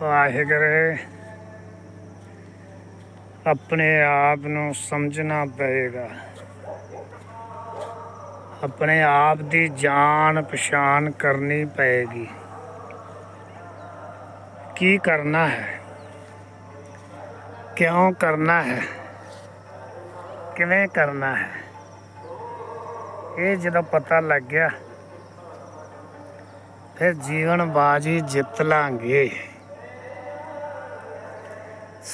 ਵਾਹਿਗੁਰੂ। ਆਪਣੇ ਆਪ ਨੂੰ ਸਮਝਣਾ ਪਏਗਾ। ਆਪਣੇ ਆਪ ਦੀ ਜਾਣ ਪਛਾਣ ਕਰਨੀ ਪਏਗੀ। ਕੀ ਕਰਨਾ ਹੈ? ਕਿਉਂ ਕਰਨਾ ਹੈ? ਕਿਵੇਂ ਕਰਨਾ ਹੈ? ਇਹ ਜਦੋਂ ਪਤਾ ਲੱਗ ਗਿਆ, ਫਿਰ ਜੀਵਨ ਬਾਜੀ ਜਿੱਤ ਲਾਂਗੇ।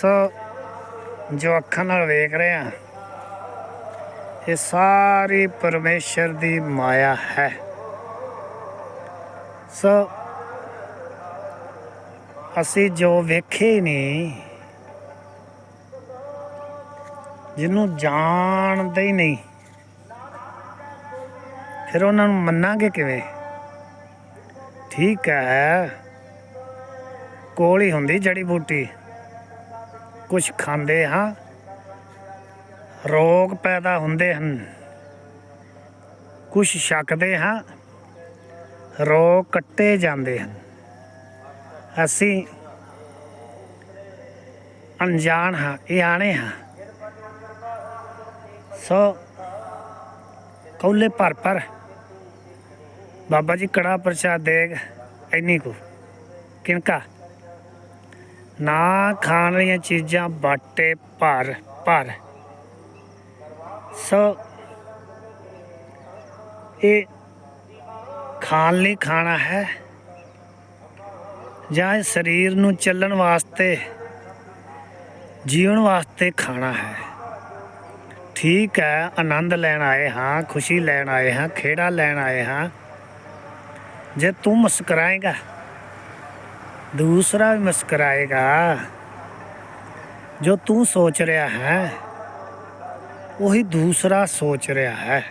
ਸੋ ਜੋ ਅੱਖਾਂ ਨਾਲ ਵੇਖ ਰਹੇ ਆ, ਇਹ ਸਾਰੀ ਪਰਮੇਸ਼ਰ ਦੀ ਮਾਇਆ ਹੈ। ਸੋ, ਅਸੀਂ ਜੋ ਵੇਖੇ ਹੀ ਨਹੀਂ, ਜਿਹਨੂੰ ਜਾਣਦੇ ਹੀ ਨਹੀਂ, ਫਿਰ ਉਹਨਾਂ ਨੂੰ ਮੰਨਾਂਗੇ ਕਿਵੇਂ? ਠੀਕ ਹੈ, ਕੋਲ ਹੀ ਹੁੰਦੀ ਜੜੀ ਬੂਟੀ। ਕੁਝ ਖਾਂਦੇ ਹਾਂ। ਰੋਗ ਪੈਦਾ ਹੁੰਦੇ ਹਨ। ਕੁਝ ਛਕਦੇ ਹਾਂ, ਰੋਗ ਕੱਟੇ ਜਾਂਦੇ ਹਨ। ਅਸੀਂ ਅਣਜਾਣ ਹਾਂ ਇਹ ਆਣੇ ਹਾਂ। ਸੋ ਕੌਲੇ ਭਰ ਭਰ। ਬਾਬਾ ਜੀ ਕੜਾ ਪ੍ਰਸ਼ਾਦ ਦੇਗ ਇੰਨੀ ਕੁ। ਕਿਨਕਾ ਨਾ ਖਾਣ ਵਾਲੀਆਂ ਚੀਜ਼ਾਂ ਬਾਟੇ ਭਰ ਭਰ। ਸੋ, ਇਹ ਖਾਣ ਲਈ ਖਾਣਾ ਹੈ ਜਾਂ ਇਹ ਸਰੀਰ ਨੂੰ ਚੱਲਣ ਵਾਸਤੇ ਜੀਵਨ ਵਾਸਤੇ ਖਾਣਾ ਹੈ? ਠੀਕ ਹੈ, ਆਨੰਦ ਲੈਣ ਆਏ ਹਾਂ, ਖੁਸ਼ੀ ਲੈਣ ਆਏ ਹਾਂ, ਖੇੜਾ ਲੈਣ ਆਏ ਹਾਂ। ਜੇ ਤੂੰ ਮੁਸਕਰਾਏਗਾ ਦੂਸਰਾ ਵੀ ਮੁਸਕਰਾਏਗਾ। ਜੋ ਤੂੰ ਸੋਚ ਰਿਹਾ ਹੈ, ਉਹੀ ਦੂਸਰਾ ਸੋਚ ਰਿਹਾ ਹੈ।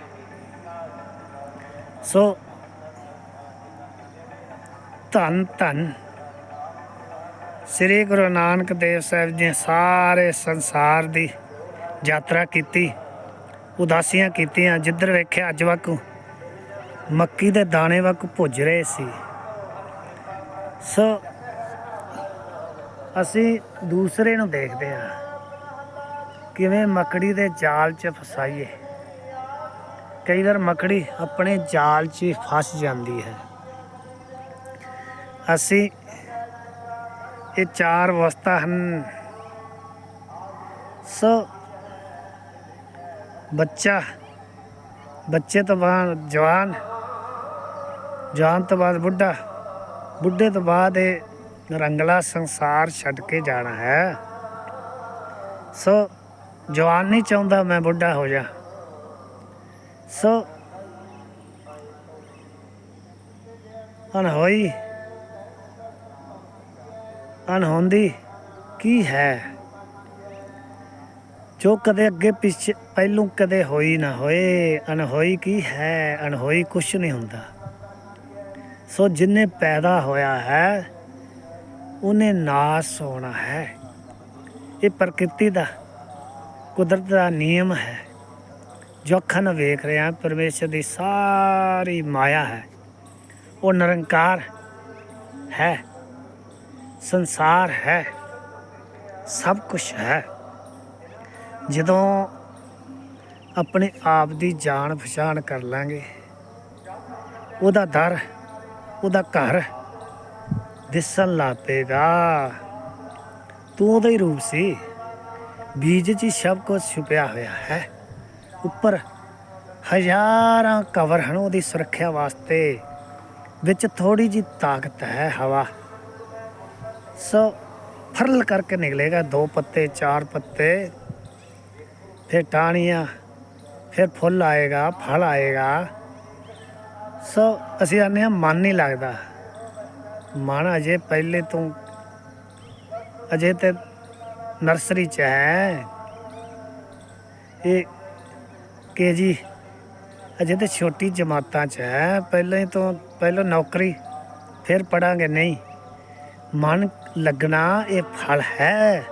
ਸੋ ਧੰਨ ਧੰਨ ਸ੍ਰੀ ਗੁਰੂ ਨਾਨਕ ਦੇਵ ਸਾਹਿਬ ਜੀ ਨੇ ਸਾਰੇ ਸੰਸਾਰ ਦੀ ਯਾਤਰਾ ਕੀਤੀ, ਉਦਾਸੀਆਂ ਕੀਤੀਆਂ। ਜਿੱਧਰ ਵੇਖਿਆ, ਅੱਜ ਵਕੂ ਮੱਕੀ ਦੇ ਦਾਣੇ ਵਕ ਭੁੱਜ ਰਹੇ ਸੀ। ਸੋ ਅਸੀਂ ਦੂਸਰੇ ਨੂੰ ਦੇਖਦੇ ਹਾਂ ਕਿਵੇਂ ਮੱਕੜੀ ਦੇ ਜਾਲ 'ਚ ਫਸਾਈਏ। ਕਈ ਵਾਰ ਮੱਕੜੀ ਆਪਣੇ ਜਾਲ 'ਚ ਫਸ ਜਾਂਦੀ ਹੈ। ਅਸੀਂ ਇਹ ਚਾਰ ਵਸਤਾਂ ਹਨ। ਸੋ ਬੱਚਾ, ਬੱਚੇ ਤੋਂ ਬਾਅਦ ਜਵਾਨ ਜਵਾਨ ਤੋਂ ਬਾਅਦ ਬੁੱਢਾ, ਬੁੱਢੇ ਤੋਂ ਬਾਅਦ ਇਹ ਰੰਗਲਾ ਸੰਸਾਰ ਛੱਡ ਕੇ ਜਾਣਾ ਹੈ। ਸੋ, ਜਵਾਨ ਨਹੀਂ ਚਾਹੁੰਦਾ ਮੈਂ ਬੁੱਢਾ ਹੋ ਜਾ। ਸੋ ਅਨਹੋਈ ਅਨਹੋਂਦੀ ਕੀ ਹੈ? ਜੋ ਕਦੇ ਅੱਗੇ ਪਿੱਛੇ, ਪਹਿਲੋਂ ਕਦੇ ਹੋਈ ਨਾ ਹੋਏ ਅਨਹੋਈ ਕੀ ਹੈ? ਅਨਹੋਈ ਕੁਛ ਨਹੀਂ ਹੁੰਦਾ। ਸੋ, ਜਿੰਨੇ ਪੈਦਾ ਹੋਇਆ ਹੈ ਉਹਨੇ ਨਾਸ ਹੋਣਾ ਹੈ। ਇਹ ਪ੍ਰਕਿਰਤੀ ਦਾ ਕੁਦਰਤ ਦਾ ਨਿਯਮ ਹੈ। ਜੋ ਅੱਖਾਂ ਨਾਲ ਵੇਖ ਰਹੇ ਹਾਂ, ਪਰਮੇਸ਼ਰ ਦੀ ਸਾਰੀ ਮਾਇਆ ਹੈ। ਉਹ ਨਿਰੰਕਾਰ ਹੈ। ਸੰਸਾਰ ਹੈ। ਸਭ ਕੁਝ ਹੈ। ਜਦੋਂ ਆਪਣੇ ਆਪ ਦੀ ਜਾਣ ਪਛਾਣ ਕਰ ਲਾਂਗੇ, ਉਹਦਾ ਦਰ, ਉਹਦਾ ਘਰ ਦਿਸਣ ਲੱਗ ਤੂੰ ਉਹਦਾ ਹੀ ਰੂਪ ਸੀ। ਬੀਜ 'ਚ ਹੀ ਸਭ ਕੁਝ ਛੁਪਿਆ ਹੋਇਆ ਹੈ। ਉੱਪਰ ਹਜ਼ਾਰਾਂ ਕਵਰ ਹਨ ਉਹਦੀ ਸੁਰੱਖਿਆ ਵਾਸਤੇ। ਵਿੱਚ ਥੋੜੀ ਜੀ ਤਾਕਤ ਹੈ ਹਵਾ। ਸੋ ਫਰਲ ਕਰਕੇ ਨਿਕਲੇਗਾ ਦੋ ਪੱਤੇ, ਚਾਰ ਪੱਤੇ। ਫਿਰ ਟਾਹਣੀਆਂ, ਫਿਰ ਫੁੱਲ ਆਏਗਾ, ਫਲ ਆਏਗਾ। ਸੋ ਅਸੀਂ ਆਨੇ ਹਾਂ, ਮਨ ਨਹੀਂ ਲੱਗਦਾ। ਮਨ ਅਜੇ ਪਹਿਲੇ ਤੋਂ ਅਜੇ ਤੇ ਨਰਸਰੀ ਚ ਹੈ। ਇਹ ਕੇ ਜੀ, ਅਜੇ ਤੇ ਛੋਟੀ ਜਮਾਤਾਂ ਚ ਹੈ। ਪਹਿਲੇ ਤੋਂ ਪਹਿਲਾਂ ਨੌਕਰੀ ਫਿਰ ਪੜਾਂਗੇ। ਨਹੀਂ, ਮਨ ਲੱਗਣਾ ਇਹ ਫਲ ਹੈ।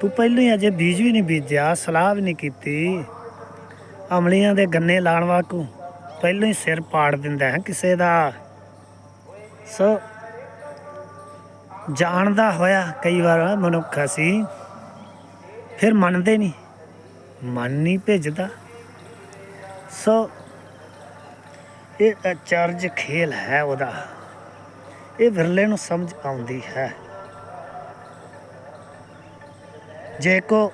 ਤੂੰ ਪਹਿਲਾਂ ਹੀ ਅਜੇ ਬੀਜ ਵੀ ਨਹੀਂ ਬੀਜਿਆ, ਸਲਾਹ ਵੀ ਨਹੀਂ ਕੀਤੀ। ਅਮਲੀਆਂ ਦੇ ਗੰਨੇ ਲਾਣ ਵਾਕੂ ਪਹਿਲਾਂ ਹੀ ਸਿਰ ਪਾੜ ਦਿੰਦਾ ਹੈ ਕਿਸੇ ਦਾ। ਸੋ ਜਾਣਦਾ ਹੋਇਆ ਕਈ ਵਾਰ ਮਨੁੱਖ ਅਸੀਂ ਫਿਰ ਮੰਨਦੇ ਨਹੀਂ, ਮਨ ਨਹੀਂ ਭੇਜਦਾ। ਸੋ ਇਹ ਅਚਰਜ ਖੇਲ ਹੈ ਉਹਦਾ। ਇਹ ਵਿਰਲੇ ਨੂੰ ਸਮਝ ਆਉਂਦੀ ਹੈ। ਜੇ ਕੋ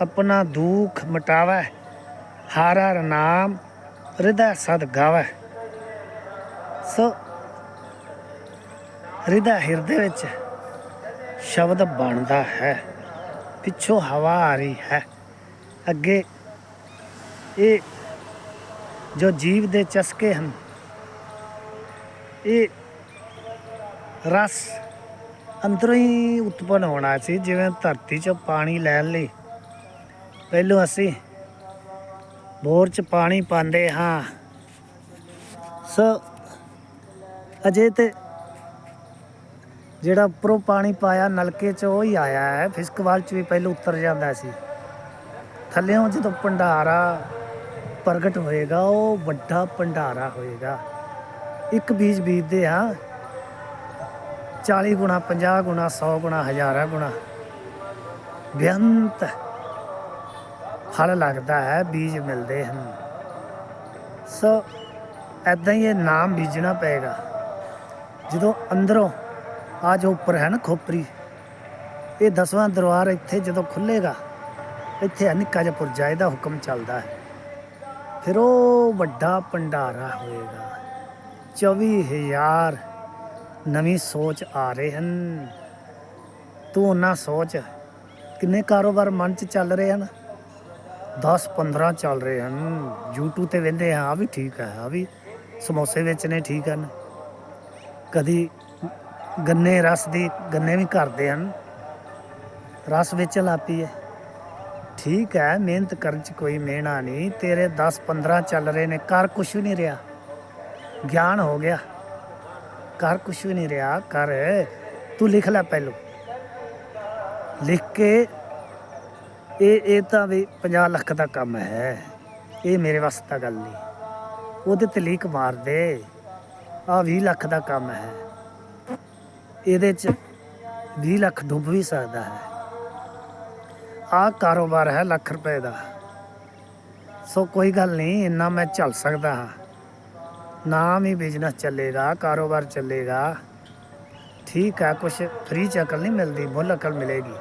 ਆਪਣਾ ਦੁੱਖ ਮਟਾਵੈ, ਹਰ ਹਰ ਨਾਮ ਹਿਰਦੈ ਸਦ ਗਾਵੈ। ਸੋ ਹਿਰਦਾ ਹਿਰਦੇ ਵਿੱਚ ਸ਼ਬਦ ਬਣਦਾ ਹੈ। ਪਿੱਛੋਂ ਹਵਾ ਆ ਰਹੀ ਹੈ। ਅੱਗੇ ਇਹ ਜੋ ਜੀਵ ਦੇ ਚਸਕੇ ਹਨ, ਇਹ ਰਸ ਅੰਦਰੋਂ ਹੀ ਉਤਪਨ ਹੋਣਾ ਸੀ, ਜਿਵੇਂ ਧਰਤੀ 'ਚੋਂ ਪਾਣੀ ਲੈਣ ਲਈ। ਪਹਿਲੋਂ ਅਸੀਂ ਬੋਰ 'ਚ ਪਾਣੀ ਪਾਉਂਦੇ ਹਾਂ। ਸੋ ਅਜੇ ਤੇ ਜਿਹੜਾ ਉੱਪਰੋਂ ਪਾਣੀ ਪਾਇਆ, ਨਲਕੇ 'ਚ ਉਹ ਹੀ ਆਇਆ ਹੈ। ਫਿਸਕਵਾਲ 'ਚ ਵੀ ਪਹਿਲਾਂ ਉਤਰ ਜਾਂਦਾ ਸੀ। ਥੱਲੇੋਂ ਜਦੋਂ ਭੰਡਾਰਾ ਪ੍ਰਗਟ ਹੋਏਗਾ, ਉਹ ਵੱਡਾ ਭੰਡਾਰਾ ਹੋਏਗਾ। ਇੱਕ ਬੀਜ ਬੀਜਦੇ ਆ 40 ਗੁਣਾ 50 ਗੁਣਾ 100 ਗੁਣਾ, ਹਜ਼ਾਰਾਂ ਗੁਣਾ। ਬੇਅੰਤ ਫਲ ਲੱਗਦਾ ਹੈ, ਬੀਜ ਮਿਲਦੇ ਹਨ। ਸੋ ਐਦਾਂ ਹੀ ਇਹ ਨਾਮ ਬੀਜਣਾ ਪਏਗਾ। ਜਦੋਂ ਅੰਦਰੋਂ ਆ ਜੋ ਉੱਪਰ ਹੈ ਨਾ ਖੋਪਰੀ, ਇਹ ਦਸਵਾਂ ਦਰਬਾਰ ਇੱਥੇ ਜਦੋਂ ਖੁੱਲੇਗਾ ਇੱਥੇ ਨਿੱਕਾ ਜਿਹਾ ਪੁਰਜਾ ਇਹਦਾ ਹੁਕਮ ਚੱਲਦਾ ਹੈ। ਫਿਰ ਉਹ ਵੱਡਾ ਭੰਡਾਰਾ ਹੋਏਗਾ। 24000 ਨਵੀਂ ਸੋਚ ਆ ਰਹੇ ਹਨ। ਤੂੰ ਉਹਨਾਂ ਸੋਚ, ਕਿੰਨੇ ਕਾਰੋਬਾਰ ਮਨ 'ਚ ਚੱਲ ਰਹੇ ਹਨ? 10 15 ਚੱਲ ਰਹੇ ਹਨ। YouTube ਤੇ ਵੇਂਦੇ ਹਾਂ, ਆ ਵੀ ਠੀਕ ਹੈ, ਆ ਵੀ ਸਮੋਸੇ ਵੇਚਣੇ ਠੀਕ ਹਨ। ਕਦੀ ਗੰਨੇ ਰਸ ਦੀ, ਗੰਨੇ ਵੀ ਕਰਦੇ ਹਨ। ਰਸ ਵਿੱਚ ਲੱਪੀ ਹੈ। ਠੀਕ ਹੈ, ਮਿਹਨਤ ਕਰਨ ਚ ਕੋਈ ਮਿਹਣਾ ਨਹੀਂ। ਤੇਰੇ 10 15 ਚੱਲ ਰਹੇ ਨੇ ਕਰ ਕੁਛ ਵੀ ਨਹੀਂ ਰਿਹਾ। ਗਿਆਨ ਹੋ ਗਿਆ। ਕਰ ਕੁਛ ਵੀ ਨਹੀਂ ਰਿਹਾ ਕਰ ਤੂੰ ਲਿਖ ਲੈ ਪਹਿਲੋਂ। ਲਿਖ ਕੇ ਇਹ ਇਹ ਤਾਂ ਵੀ 50 ਲੱਖ ਦਾ ਕੰਮ ਹੈ। ਇਹ ਮੇਰੇ ਵਾਸਤੇ ਤਾਂ ਗੱਲ ਨਹੀਂ। ਉਹਦੇ ਤੇ ਲੀਕ ਮਾਰ ਦੇ। ਆ 20 ਲੱਖ ਦਾ ਕੰਮ ਹੈ। ਇਹਦੇ ਚ 20 ਲੱਖ ਡੁੱਬ ਵੀ ਸਕਦਾ ਹੈ। ਆ ਕਾਰੋਬਾਰ ਹੈ ਲੱਖ ਰੁਪਏ ਦਾ। ਸੋ ਕੋਈ ਗੱਲ ਨਹੀਂ, ਇੰਨਾ ਮੈਂ ਚੱਲ ਸਕਦਾ ਹਾਂ। ਨਾਮ ਹੀ ਬਿਜ਼ਨਸ ਚੱਲੇਗਾ, ਕਾਰੋਬਾਰ ਚੱਲੇਗਾ। ਠੀਕ ਹੈ, ਕੁਛ ਫ੍ਰੀ ਚ ਅਕਲ ਨਹੀਂ ਮਿਲਦੀ, ਮੁੱਲ ਅਕਲ ਮਿਲੇਗੀ।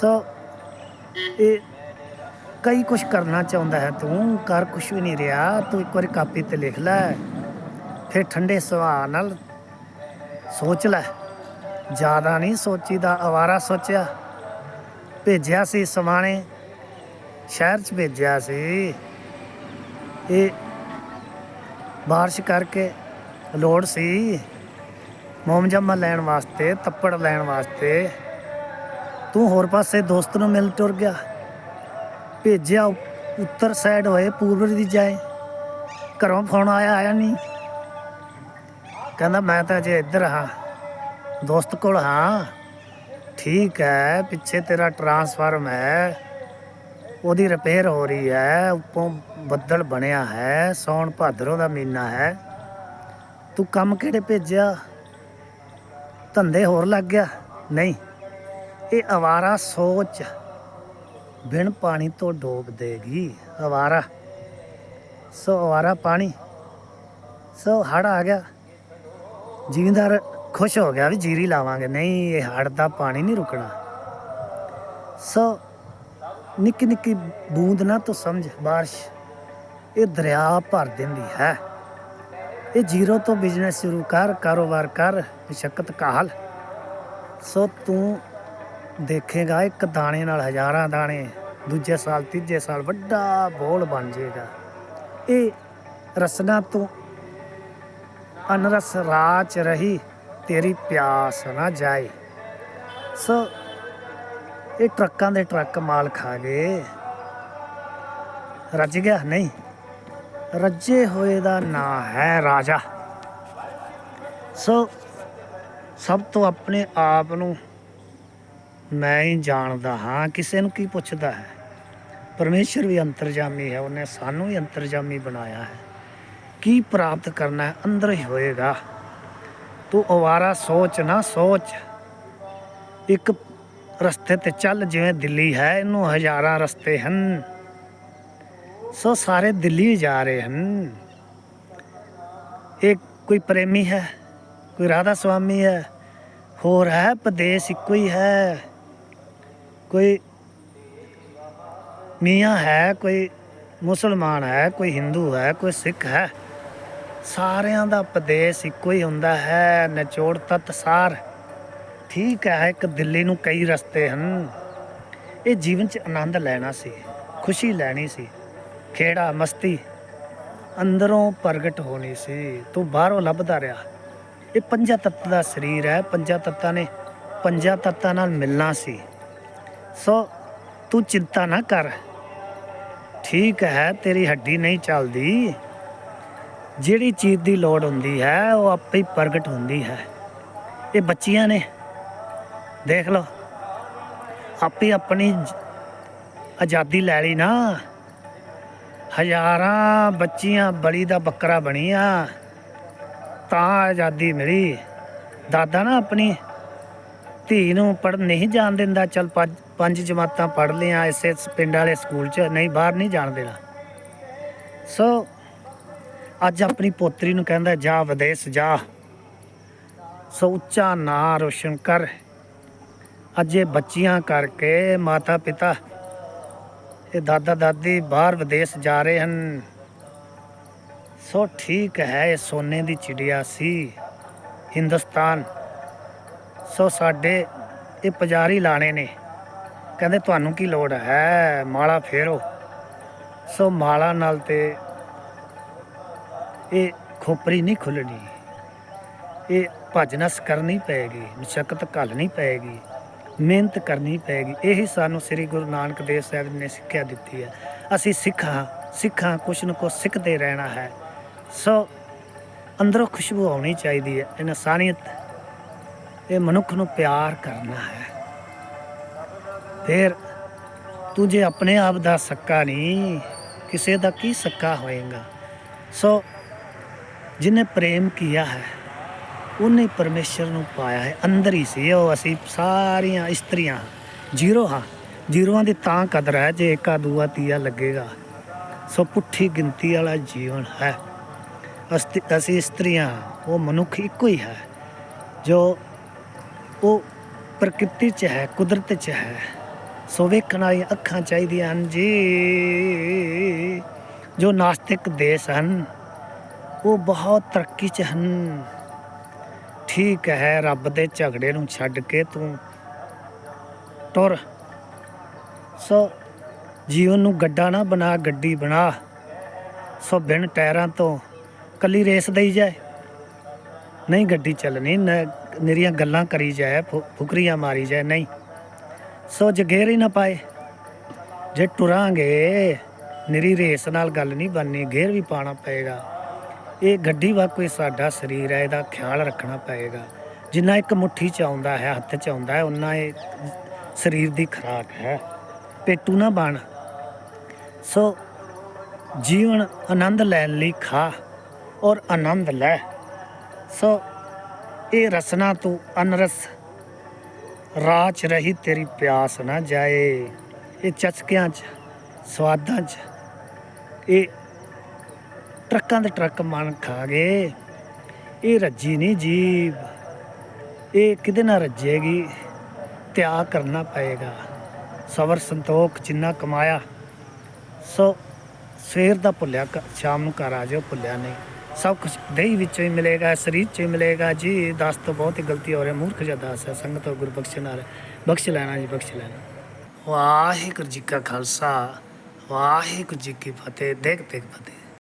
ਸੋ ਇਹ ਕਈ ਕੁਛ ਕਰਨਾ ਚਾਹੁੰਦਾ ਹੈ ਤੂੰ, ਕਰ ਕੁਛ ਵੀ ਨਹੀਂ ਰਿਹਾ, ਤੂੰ ਇੱਕ ਵਾਰੀ ਕਾਪੀ ਤੇ ਲਿਖ ਲੈ। ਫਿਰ ਠੰਡੇ ਸੁਭਾਅ ਨਾਲ ਸੋਚ ਲੈ। ਜ਼ਿਆਦਾ ਨਹੀਂ ਸੋਚੀਦਾ, ਅਵਾਰਾ ਸੋਚਿਆ। ਭੇਜਿਆ ਸੀ ਸਮਾਣੇ, ਸ਼ਹਿਰ ਚ ਭੇਜਿਆ ਸੀ। ਇਹ ਬਾਰਿਸ਼ ਕਰਕੇ ਲੋੜ ਸੀ। ਮੋਮਜਮਾ ਲੈਣ ਵਾਸਤੇ, ਤੱਪੜ ਲੈਣ ਵਾਸਤੇ। ਤੂੰ ਹੋਰ ਪਾਸੇ ਦੋਸਤ ਨੂੰ ਮਿਲ ਟੁਰ ਗਿਆ। ਭੇਜਿਆ ਉ- ਉੱਤਰ ਸਾਈਡ ਹੋਏ ਪੂਰਬ ਦੀ ਜਾਏ। ਘਰੋਂ ਫੋਨ ਆਇਆ ਆਇਆ ਨਹੀਂ। ਕਹਿੰਦਾ, ਮੈਂ ਤਾਂ ਅਜੇ ਇੱਧਰ ਹਾਂ। ਦੋਸਤ ਕੋਲ ਹਾਂ। ਠੀਕ ਹੈ, ਪਿੱਛੇ ਤੇਰਾ ਟਰਾਂਸਫਾਰਮ ਹੈ। ਉਹਦੀ ਰਿਪੇਅਰ ਹੋ ਰਹੀ ਹੈ। ਉੱਪੋਂ ਬੱਦਲ ਬਣਿਆ ਹੈ। ਸੌਣ ਭਾਦਰੋਂ ਦਾ ਮਹੀਨਾ ਹੈ। ਤੂੰ ਕੰਮ ਕਿਹੜੇ ਭੇਜਿਆ? ਧੰਦੇ ਹੋਰ ਲੱਗ ਗਿਆ। ਨਹੀਂ, ਇਹ ਅਵਾਰਾ ਸੋਚ। ਬਿਨ ਪਾਣੀ ਤੋਂ ਡੋਬ ਦੇਗੀ। ਅਵਾਰਾ। ਸੋ ਅਵਾਰਾ ਪਾਣੀ। ਸੋ ਹੜ ਆ ਗਿਆ। ਜ਼ਿਮੀਂਦਾਰ ਖੁਸ਼ ਹੋ ਗਿਆ ਵੀ ਜੀਰੀ ਲਾਵਾਂਗੇ। ਨਹੀਂ, ਇਹ ਹੜ ਦਾ ਪਾਣੀ ਨਹੀਂ ਰੁਕਣਾ। ਸੋ ਨਿੱਕੀ ਨਿੱਕੀ ਬੂੰਦ ਨਾ ਤੂੰ ਸਮਝ, ਬਾਰਿਸ਼ ਇਹ ਦਰਿਆ ਭਰ ਦਿੰਦੀ ਹੈ। ਇਹ ਜ਼ੀਰੋ ਤੋਂ ਬਿਜ਼ਨਸ ਸ਼ੁਰੂ ਕਰ, ਕਾਰੋਬਾਰ ਕਰ ਮੁਸ਼ਕਲ ਕਾਹਲ। ਸੋ ਤੂੰ ਦੇਖੇਗਾ, ਇੱਕ ਦਾਣੇ ਨਾਲ ਹਜ਼ਾਰਾਂ ਦਾਣੇ, ਦੂਜੇ ਸਾਲ, ਤੀਜੇ ਸਾਲ ਵੱਡਾ ਬੋਲ ਬਣ ਜਾਏਗਾ। ਇਹ ਰਸਨਾ ਤੋਂ ਅਨਰਸ ਰਾਚ ਰਹੀ, ਤੇਰੀ ਪਿਆਸ ਨਾ ਜਾਏ। ਸੋ, ਇਹ ਟਰੱਕਾਂ ਦੇ ਟਰੱਕ ਮਾਲ ਖਾ ਗਏ। ਰੱਜ ਗਿਆ? ਨਹੀਂ। ਰੱਜੇ ਹੋਏ ਦਾ ਨਾਂ ਹੈ ਰਾਜਾ। ਸੋ, ਸਭ ਤੋਂ ਆਪਣੇ ਆਪ ਨੂੰ ਮੈਂ ਹੀ ਜਾਣਦਾ ਹਾਂ। ਕਿਸੇ ਨੂੰ ਕੀ ਪੁੱਛਦਾ ਹੈ? ਪਰਮੇਸ਼ਰ ਵੀ ਅੰਤਰਜਾਮੀ ਹੈ। ਉਹਨੇ ਸਾਨੂੰ ਵੀ ਅੰਤਰਜਾਮੀ ਬਣਾਇਆ ਹੈ। ਕੀ ਪ੍ਰਾਪਤ ਕਰਨਾ ਹੈ? ਅੰਦਰ ਹੀ ਹੋਏਗਾ। ਤੂੰ ਅਵਾਰਾ ਸੋਚ ਨਾ ਸੋਚ। ਇੱਕ ਰਸਤੇ ਤੇ ਚੱਲ, ਜਿਵੇਂ ਦਿੱਲੀ ਹੈ, ਇਹਨੂੰ ਹਜ਼ਾਰਾਂ ਰਸਤੇ ਹਨ। ਸੋ ਸਾਰੇ ਦਿੱਲੀ ਜਾ ਰਹੇ ਹਨ। ਇੱਕ ਕੋਈ ਪ੍ਰੇਮੀ ਹੈ? ਕੋਈ ਰਾਧਾ ਸੁਆਮੀ ਹੈ? ਹੋਰ ਹੈ? ਪ੍ਰਦੇਸ਼ ਇੱਕੋ ਹੀ ਹੈ? ਕੋਈ ਮੀਆਂ ਹੈ? ਕੋਈ ਮੁਸਲਮਾਨ ਹੈ? ਕੋਈ ਹਿੰਦੂ ਹੈ? ਕੋਈ ਸਿੱਖ ਹੈ? ਸਾਰਿਆਂ ਦਾ ਉਪਦੇਸ਼ ਇੱਕੋ ਹੀ ਹੁੰਦਾ ਹੈ, ਨਿਚੋੜ ਤਤ ਸਾਰ। ਠੀਕ ਹੈ, ਇੱਕ ਦਿੱਲੀ ਨੂੰ ਕਈ ਰਸਤੇ ਹਨ। ਇਹ ਜੀਵਨ 'ਚ ਆਨੰਦ ਲੈਣਾ ਸੀ, ਖੁਸ਼ੀ ਲੈਣੀ ਸੀ। ਖੇੜਾ, ਮਸਤੀ ਅੰਦਰੋਂ ਪ੍ਰਗਟ ਹੋਣੀ ਸੀ, ਤੂੰ ਬਾਹਰੋਂ ਲੱਭਦਾ ਰਿਹਾ। ਇਹ ਪੰਜਾਂ ਤੱਤ ਦਾ ਸਰੀਰ ਹੈ, ਪੰਜਾਂ ਤੱਤਾਂ ਨੇ ਪੰਜਾਂ ਤੱਤਾਂ ਨਾਲ ਮਿਲਣਾ ਸੀ। ਸੋ ਤੂੰ ਚਿੰਤਾ ਨਾ ਕਰ। ਠੀਕ ਹੈ, ਤੇਰੀ ਹੱਡੀ ਨਹੀਂ ਚੱਲਦੀ। ਜਿਹੜੀ ਚੀਜ਼ ਦੀ ਲੋੜ ਹੁੰਦੀ ਹੈ, ਉਹ ਆਪੇ ਹੀ ਪ੍ਰਗਟ ਹੁੰਦੀ ਹੈ। ਇਹ ਬੱਚੀਆਂ ਨੇ। ਦੇਖ ਲਓ। ਆਪੇ ਆਪਣੀ ਆਜ਼ਾਦੀ ਲੈ ਲਈ ਨਾ। ਹਜ਼ਾਰਾਂ ਬੱਚੀਆਂ ਬਲੀ ਦਾ ਬੱਕਰਾ ਬਣੀਆਂ। ਤਾਂ ਆਜ਼ਾਦੀ ਮਿਲੀ। ਦਾਦਾ ਨਾ ਆਪਣੀ ਧੀ ਨੂੰ ਪੜ੍ਹਨ ਨਹੀਂ ਜਾਣ ਦਿੰਦਾ, ਚਲ ਪੰਜ ਜਮਾਤਾਂ ਪੜ੍ਹ ਲਿਆ, ਇਸੇ ਪਿੰਡ ਵਾਲੇ ਸਕੂਲ 'ਚ, ਨਹੀਂ ਬਾਹਰ ਨਹੀਂ ਜਾਣ ਦੇਣਾ। ਸੋ ਅੱਜ ਆਪਣੀ ਪੋਤਰੀ ਨੂੰ ਕਹਿੰਦਾ, ਜਾ ਵਿਦੇਸ਼ ਜਾ। ਸੋ ਉੱਚਾ ਨਾਂ ਰੋਸ਼ਨ ਕਰ। ਅੱਜ ਇਹ ਬੱਚੀਆਂ ਕਰਕੇ ਮਾਤਾ ਪਿਤਾ ਇਹ ਦਾਦਾ ਦਾਦੀ ਬਾਹਰ ਵਿਦੇਸ਼ ਜਾ ਰਹੇ ਹਨ। ਸੋ ਠੀਕ ਹੈ, ਇਹ ਸੋਨੇ ਦੀ ਚਿੜੀਆ ਸੀ, ਹਿੰਦੁਸਤਾਨ। ਸੋ ਸਾਡੇ ਇਹ ਪੁਜਾਰੀ ਲਾਣੇ ਨੇ। ਕਹਿੰਦੇ, ਤੁਹਾਨੂੰ ਕੀ ਲੋੜ ਹੈ? ਮਾਲਾ ਫੇਰੋ। ਸੋ ਮਾਲਾ ਨਾਲ ਤੇ ਇਹ ਖੋਪਰੀ ਨਹੀਂ ਖੁੱਲਣੀ ਇਹ ਭਜਨਸ ਕਰਨੀ ਪਏਗੀ ਮੁਸ਼ਕਲ ਘੱਲਣੀ ਪਏਗੀ, ਮਿਹਨਤ ਕਰਨੀ ਪਏਗੀ। ਇਹੀ ਸਾਨੂੰ ਸ੍ਰੀ ਗੁਰੂ ਨਾਨਕ ਦੇਵ ਸਾਹਿਬ ਨੇ ਸਿੱਖਿਆ ਦਿੱਤੀ ਹੈ। ਅਸੀਂ ਸਿੱਖਾਂ ਸਿੱਖਾਂ ਕੁਛ ਨਾ ਕੁਛ ਸਿੱਖਦੇ ਰਹਿਣਾ ਹੈ। ਸੋ ਅੰਦਰੋਂ ਖੁਸ਼ਬੂ ਆਉਣੀ ਚਾਹੀਦੀ ਹੈ ਇਨਸਾਨੀਅਤ ਇਹ ਮਨੁੱਖ ਨੂੰ ਪਿਆਰ ਕਰਨਾ ਹੈ। ਫਿਰ ਤੂੰ ਜੇ ਆਪਣੇ ਆਪ ਦਾ ਸੱਕਾ ਨਹੀਂ, ਕਿਸੇ ਦਾ ਕੀ ਸੱਕਾ ਹੋਏਗਾ? ਸੋ ਜਿਨੇ ਪ੍ਰੇਮ ਕੀਆ ਹੈ, ਉਹਨੇ ਪਰਮੇਸ਼ਰ ਨੂੰ ਪਾਇਆ ਹੈ, ਅੰਦਰ ਹੀ ਸੀ। ਉਹ ਅਸੀਂ ਸਾਰੀਆਂ ਇਸਤਰੀਆਂ ਜ਼ੀਰੋ ਹਾਂ ਜ਼ੀਰੋਆਂ ਦੀ ਤਾਂ ਕਦਰ ਹੈ, ਜੇ ਏਕਾ ਦੂਆ, ਤੀਆ ਲੱਗੇਗਾ, ਸੋ ਪੁੱਠੀ ਗਿਣਤੀ ਵਾਲਾ ਜੀਵਨ ਹੈ। ਅਸਤੀ- ਅਸੀਂ ਇਸਤਰੀਆਂ, ਉਹ ਮਨੁੱਖ ਇੱਕੋ ਹੀ ਹੈ, ਜੋ ਉਹ ਪ੍ਰਕਿਰਤੀ 'ਚ ਹੈ, ਕੁਦਰਤ 'ਚ ਹੈ। ਸੋ ਵੇਖਣ ਵਾਲੀਆਂ ਅੱਖਾਂ ਚਾਹੀਦੀਆਂ ਹਨ ਜੀ, ਜੋ ਨਾਸਤਿਕ ਦੇਸ਼ ਹਨ। ਉਹ ਬਹੁਤ ਤਰੱਕੀ 'ਚ ਹਨ। ਠੀਕ ਹੈ, ਰੱਬ ਦੇ ਝਗੜੇ ਨੂੰ ਛੱਡ ਕੇ ਤੂੰ ਟੁਰ ਸੋ ਜੀਵਨ ਨੂੰ ਗੱਡਾ ਨਾ ਬਣਾ, ਗੱਡੀ ਬਣਾ। ਸੋ ਬਿਨ ਟਾਇਰਾਂ ਤੋਂ ਕੱਲੀ ਰੇਸ ਦੇਈ ਜਾਏ। ਨਹੀਂ ਗੱਡੀ ਚੱਲਣੀ, ਨ- ਗੱਲਾਂ ਕਰੀ ਜਾਏ, ਫੁ- ਫੁਕਰੀਆਂ ਮਾਰੀ ਜਾਏ, ਨਹੀਂ। ਸੋ ਜਗੇਰ ਹੀ ਨਾ ਪਾਏ। ਜੇ ਟੁਰਾਂਗੇ ਨਿਰੀ ਰੇਸ ਨਾਲ ਗੱਲ ਨਹੀਂ ਬਣਨੀ, ਗੇਰ ਵੀ ਪਾਣਾ ਪਏਗਾ। ਇਹ ਗੱਡੀ ਵਾ ਕੋਈ ਸਾਡਾ ਸਰੀਰ ਹੈ ਇਹਦਾ ਖਿਆਲ ਰੱਖਣਾ ਪਏਗਾ। ਜਿੰਨਾ ਇੱਕ ਮੁੱਠੀ ਚ ਆਉਂਦਾ ਹੈ, ਹੱਥ ਚ ਆਉਂਦਾ ਹੈ ਉਨਾ ਇਹ ਸਰੀਰ ਦੀ ਖੁਰਾਕ ਹੈ। ਪੇਟੂ ਨਾ ਬਣ। ਸੋ ਜੀਵਨ ਆਨੰਦ ਲੈਣ ਲਈ ਖਾ ਔਰ ਆਨੰਦ ਲੈ। ਸੋ ਇਹ ਰਸਨਾ ਤੂੰ ਅਨਰਸ, ਰਾਚ ਰਹੀ ਤੇਰੀ ਪਿਆਸ ਨਾ ਜਾਏ। ਇਹ ਚਸਕਿਆਂ 'ਚ, ਸਵਾਦਾਂ 'ਚ, ਇਹ ਟਰੱਕਾਂ ਦੇ ਟਰੱਕ ਮਨ ਖਾ ਗਏ। ਇਹ ਰੱਜੀ ਨਹੀਂ ਜੀਵ ਇਹ ਕਿਹਦੇ ਨਾਲ ਰੱਜੇਗੀ? ਤਿਆਗ ਕਰਨਾ ਪਏਗਾ। ਸਬਰ, ਸੰਤੋਖ, ਜਿੰਨਾ ਕਮਾਇਆ। ਸੋ ਸਵੇਰ ਦਾ ਭੁੱਲਿਆ ਕ- ਸ਼ਾਮ ਨੂੰ ਘਰ ਆ ਜਾਓ, ਭੁੱਲਿਆ ਨਹੀਂ। ਸਭ ਕੁਝ ਦਹੀਂ ਵਿੱਚੋਂ ਹੀ ਮਿਲੇਗਾ, ਸਰੀਰ ਚੋਂ ਹੀ ਮਿਲੇਗਾ। ਜੀ, ਦੱਸ ਤੋਂ ਬਹੁਤ ਹੀ ਗਲਤੀ ਹੋ ਰਹੀ ਮੂਰਖ ਜਿਹਾ ਦਾਸ ਹੈ, ਸੰਗਤ ਔਰ ਗੁਰਬਖਸ਼ ਨਾਲ। ਬਖਸ਼ ਲੈਣਾ ਜੀ, ਬਖਸ਼ ਲੈਣਾ। ਵਾਹਿਗੁਰੂ ਜੀ ਕਾ ਖਾਲਸਾ, ਵਾਹਿਗੁਰੂ ਜੀ ਕੀ ਫਤਿਹ। ਦੇਖ ਦੇਖ, ਫਤਿਹ।